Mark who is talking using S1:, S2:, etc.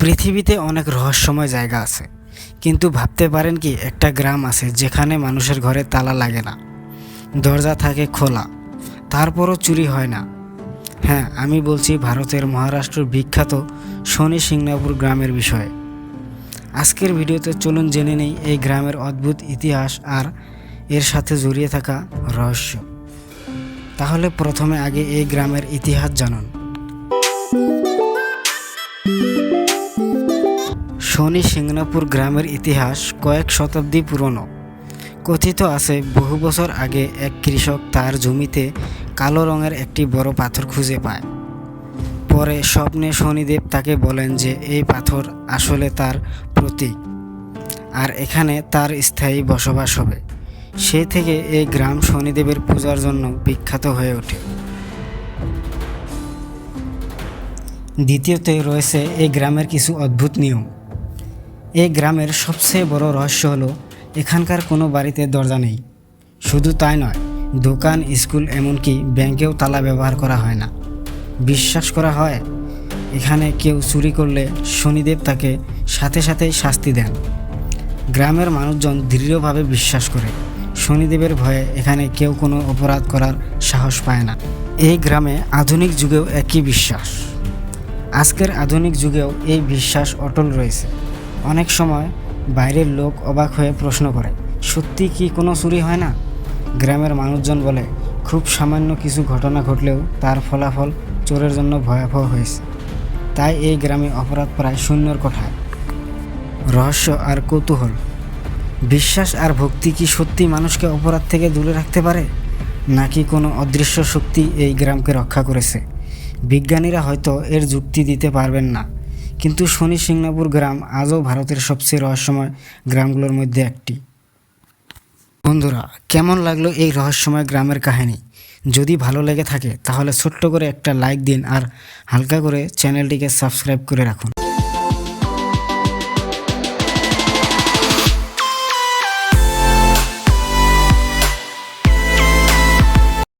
S1: পৃথিবীতে অনেক রহস্যময় জায়গা আছে। কিন্তু ভাবতে পারেন কি, একটা গ্রাম আছে যেখানে মানুষের ঘরে তালা লাগে না। দরজা থাকে খোলা, তারপরও চুরি হয় না। হ্যাঁ আমি বলছি ভারতের মহারাষ্ট্রের বিখ্যাত শনি সিংনাপুর গ্রামের বিষয়ে। আজকের ভিডিওতে চলুন জেনে নেই এই গ্রামের অদ্ভুত ইতিহাস আর এর সাথে জড়িয়ে থাকা রহস্য। তাহলে প্রথমে আগে এই গ্রামের ইতিহাস জানুন। শনি সিংনাপুর গ্রামের ইতিহাস কয়েক শতাব্দী পুরনো। কথিত আছে, বহু বছর আগে এক কৃষক তার জমিতে কালো রঙের একটি বড় পাথর খুঁজে পায়। পরে স্বপ্নে শনিদেব তাকে বলেন যে, এই পাথর আসলে তার প্রতীক, আর এখানে তার স্থায়ী বসবাস হবে। সে থেকে এই গ্রাম শনিদেবের পূজার জন্য বিখ্যাত হয়ে ওঠে। দ্বিতীয়তে রয়েছে এই গ্রামের কিছু অদ্ভুত নিয়ম। এই গ্রামের সবচেয়ে বড় রহস্য হলো, এখানকার কোনো বাড়িতে দরজা নেই। শুধু তাই নয়, দোকান, স্কুল এমনকি ব্যাংকেও তালা ব্যবহার করা হয় না। বিশ্বাস করা হয়, এখানে কেউ চুরি করলে শনিদেব তাকে সাথে সাথেই শাস্তি দেন। গ্রামের মানুষজন দৃঢ়ভাবে বিশ্বাস করে, শনিদেবের ভয়ে এখানে কেউ কোনো অপরাধ করার সাহস পায় না। এই গ্রামে আধুনিক যুগেও একই বিশ্বাস। আজকের আধুনিক যুগেও এই বিশ্বাস অটল রয়েছে। অনেক সময় বাইরের লোক অবাক হয়ে প্রশ্ন করে, সত্যি কি কোনো চুরি হয় না? গ্রামের মানুষজন বলে, খুব সামান্য কিছু ঘটনা ঘটলেও তার ফলাফল চোরের জন্য ভয়াবহ হয়েছে। তাই এই গ্রামে অপরাধ প্রায় শূন্যর কোঠায়। রহস্য আর কৌতূহল। বিশ্বাস আর ভক্তি কি সত্যি মানুষকে অপরাধ থেকে দূরে রাখতে পারে? নাকি কোনো অদৃশ্য শক্তি এই গ্রামকে রক্ষা করেছে? বিজ্ঞানীরা হয়তো এর যুক্তি দিতে পারবেন না। কিন্তু শনি সিংনাপুর গ্রাম আজও ভারতের সবচেয়ে রহস্যময় গ্রামগুলোর মধ্যে একটি। বন্ধুরা, কেমন লাগল এই রহস্যময় গ্রামের কাহিনী? যদি ভালো লেগে থাকে, তাহলে ছোট্ট করে একটা লাইক দিন আর হালকা করে চ্যানেলটিকে সাবস্ক্রাইব করে রাখুন।